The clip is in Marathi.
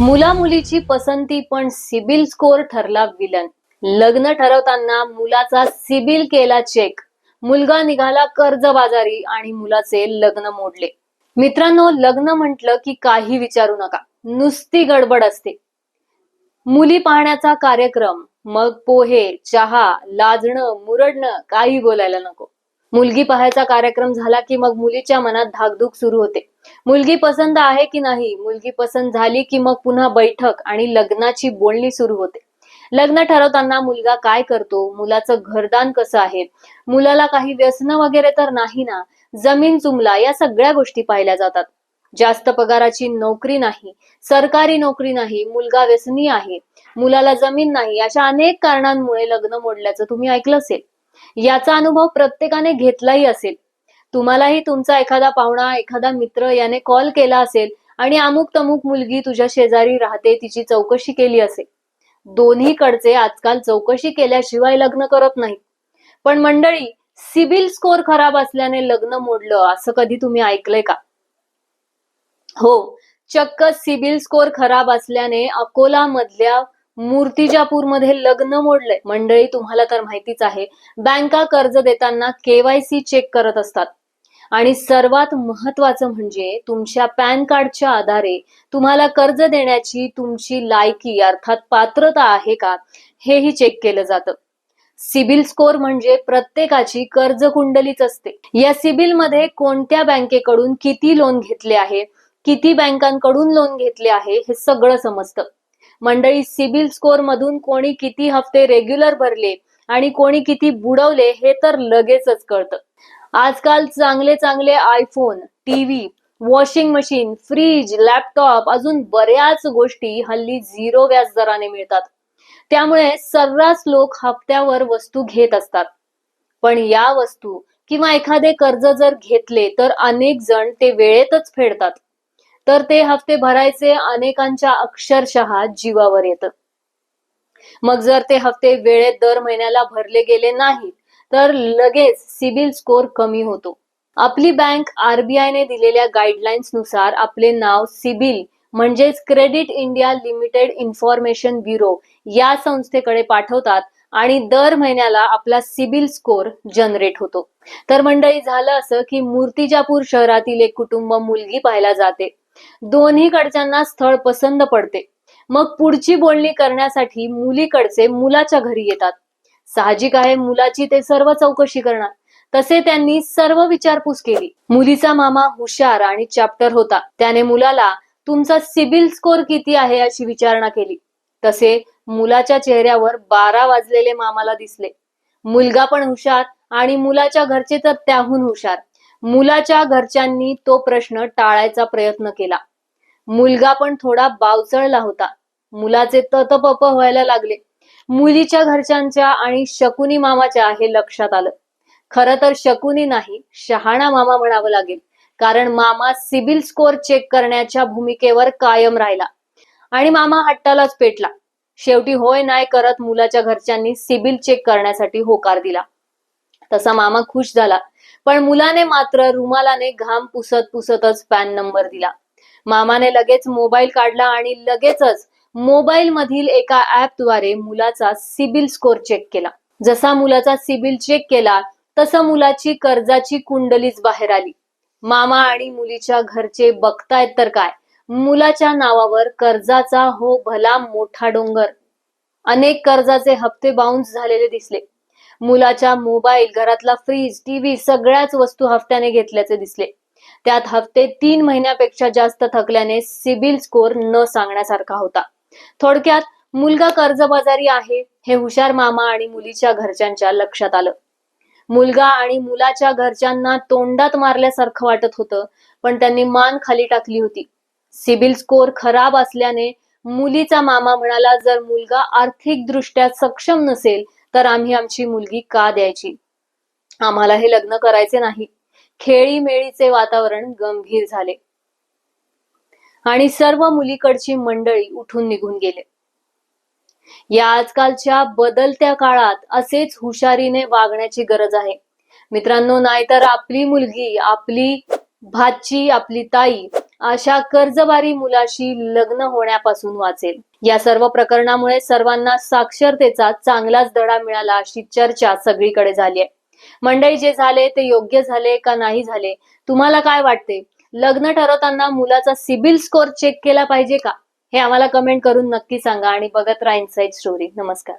मुला मुलीची पसंती पण सिबिल स्कोर ठरला विलन. लग्न ठरवताना मुलाचा सिबिल केला चेक. मुलगा निघाला कर्जबाजारी आणि मुलाचे लग्न मोडले. मित्रांनो लग्न म्हटलं की काही विचारू नका. नुसती गडबड असते. मुली पाहण्याचा कार्यक्रम मग पोहे चहा लाजणं मुरडणं काही बोलायला नको. मुलगी पाहायचा कार्यक्रम झाला की मग मुलीच्या मनात धाकधूक सुरू होते. मुलगी पसंत आहे की नाही? मुलगी पसंत झाली की मग पुन्हा बैठक आणि लग्नाची बोलणी सुरू होते. लग्न ठरवताना मुलगा काय करतो? मुलाचं घरदान कसं आहे? मुलाला काही व्यसन वगैरे तर नाही ना? जमीन चुमला या सगळ्या गोष्टी पाहिल्या जातात. जास्त पगाराची नोकरी नाही सरकारी नोकरी नाही मुलगा व्यसनी आहे. मुलाला जमीन नाही अशा अनेक कारणांमुळे लग्न मोडल्याचं तुम्ही ऐकलं असेल. याचा अनुभव प्रत्येकाने घेतलाही असेल. तुम्हालाही तुमचा एखादा पाहुणा एखादा मित्र याने कॉल केला असेल आणि अमुक तमुक मुलगी तुझ्या शेजारी राहते तिची चौकशी केली असेल. दोन्हीकडचे आजकाल चौकशी केल्याशिवाय लग्न करत नाही पण मंडळी सिबिल स्कोर खराब असल्याने लग्न मोडलं असं कधी तुम्ही ऐकलंय का? हो चक्क सिबिल स्कोर खराब असल्याने अकोला मधल्या मूर्तिजापूरमध्ये लग्न मोडलंय. मंडळी तुम्हाला तर माहितीच आहे बँका कर्ज देताना केवायसी चेक करत असतात. आणि सर्वात महत्वाचं म्हणजे तुमच्या पॅन कार्डच्या आधारे तुम्हाला कर्ज देण्याची तुमची लायकी अर्थात पात्रता आहे का हेही चेक केलं जातं. सिबिल स्कोर म्हणजे प्रत्येकाची कर्ज कुंडलीच असते. या सिबिलमध्ये कोणत्या बँकेकडून किती लोन घेतले आहे किती बँकांकडून लोन घेतले आहे हे सगळं समजतं. मंडळी सिबिल स्कोर मधून कोणी किती हफ्ते रेग्युलर भरले आणि कोणी किती बुडवले हे तर लगेचच कळतं. आजकाल चांगले चांगले iPhone TV washing machine fridge laptop अजून बऱ्याच गोष्टी हल्ली झिरो व्याज दराने मिळतात. त्यामुळे सर्रास लोक हप्त्यावर वस्तू घेत असतात. पण या वस्तू किंवा एखादे कर्ज जर घेतले तर अनेक जण ते वेळेतच फेडतात. तर ते हप्ते भरायचे अनेकांच्या अक्षरशः जीवावर येतं. मग जर ते हप्ते वेळेत दर महिन्याला भरले गेले नाहीत तर लगेच सिबिल स्कोर कमी होतो. आपली बँक आरबीआयने दिलेल्या गाईडलाईन्सनुसार आपले नाव सिबिल म्हणजेच credit India limited information bureau या संस्थेकडे पाठवतात आणि दर महिन्याला आपला सिबिल स्कोर जनरेट होतो. तर मंडळी झालं असं की मूर्तिजापूर शहरातील एक कुटुंब मुलगी पाहायला जाते. दोन्हीकडच्यांना स्थळ पसंत पडते. मग पुढची बोलणी करण्यासाठी मुलीकडचे मुलाच्या घरी येतात. साहजिक आहे मुलाची ते सर्व चौकशी करणार. तसे त्यांनी सर्व विचारपूस केली. मुलीचा मामा हुशार आणि चॅप्टर होता. त्याने मुलाला तुमचा सिबिल स्कोर किती आहे? अशी विचारणा केली. तसे मुलाच्या चेहऱ्यावर बारा वाजलेले मामाला दिसले. मुलगा पण हुशार आणि मुलाच्या घरचे तर त्याहून हुशार. मुलाच्या घरच्यांनी तो प्रश्न टाळायचा प्रयत्न केला. मुलगा पण थोडा बावचळला होता. मुलाचे ततपप व्हायला लागले. मुलीच्या घरच्यांच्या आणि शकुनी मामाच्या हे लक्षात आलं. खर तर शकुनी नाही शहाणा मामा म्हणावं लागेल. कारण मामा सिबिल स्कोर चेक करण्याच्या भूमिकेवर कायम राहिला. आणि मामा हट्टालाच पेटला. शेवटी होय नाही करत मुलाच्या घरच्यांनी सिबिल चेक करण्यासाठी होकार दिला. तसा मामा खुश झाला. पण मुलाने मात्र रुमालाने घाम पुसत पुसतच पॅन नंबर दिला. मामाने लगेच मोबाईल काढला आणि लगेचच मोबाईल मधील एका ऍपद्वारे मुलाचा सिबिल स्कोर चेक केला. जसा मुलाचा सिबिल चेक केला तसं मुलाची कर्जाची कुंडलीच बाहेर आली. मामा आणि मुलीच्या घरचे बघतायत तर काय? मुलाच्या नावावर कर्जाचा हो भला मोठा डोंगर. अनेक कर्जाचे हप्ते बाउन्स झालेले दिसले. मुलाच्या मोबाईल घरातला फ्रीज टीव्ही सगळ्याच वस्तू हफ्त्याने घेतल्याचे दिसले. त्यात हफ्ते तीन महिन्यापेक्षा जास्त थकल्याने सिबिल स्कोर न सांगण्यासारखा होता. थोडक्यात मुलगा कर्जबाजारी आहे हे हुशार मामा आणि मुलीच्या घरच्यांच्या लक्षात आलं. मुलगा आणि मुलाच्या घरच्यांना तोंडात मारल्यासारखं वाटत होतं पण त्यांनी मान खाली टाकली होती. सिबिल स्कोर खराब असल्याने मुलीचा मामा म्हणाला जर मुलगा आर्थिक दृष्ट्या सक्षम नसेल तर आम्ही आमची मुलगी का द्यायची? आम्हाला हे लग्न करायचे नाही. खेळीमेळीचे वातावरण गंभीर झाले. आणि सर्व मुलीकडची मंडळी उठून निघून गेले. या आजकालच्या बदलत्या काळात असेच हुशारीने वागण्याची गरज आहे. मित्रांनो नाहीतर आपली मुलगी आपली भाची आपली ताई अशा कर्जबारी मुलाशी लग्न होण्यापासून वाचेल. या सर्व प्रकरणामुळे सर्वांना साक्षरतेचा चांगलाच धडा मिळाला अशी चर्चा सगळीकडे झाली आहे. मंडई जे झाले ते योग्य झाले का नाही झाले? तुम्हाला काय वाटते? लग्न ठरवताना मुलाचा सिबिल स्कोर चेक केला पाहिजे का? हे आम्हाला कमेंट करून नक्की सांगा आणि बघत राहा इनसाइड स्टोरी. नमस्कार.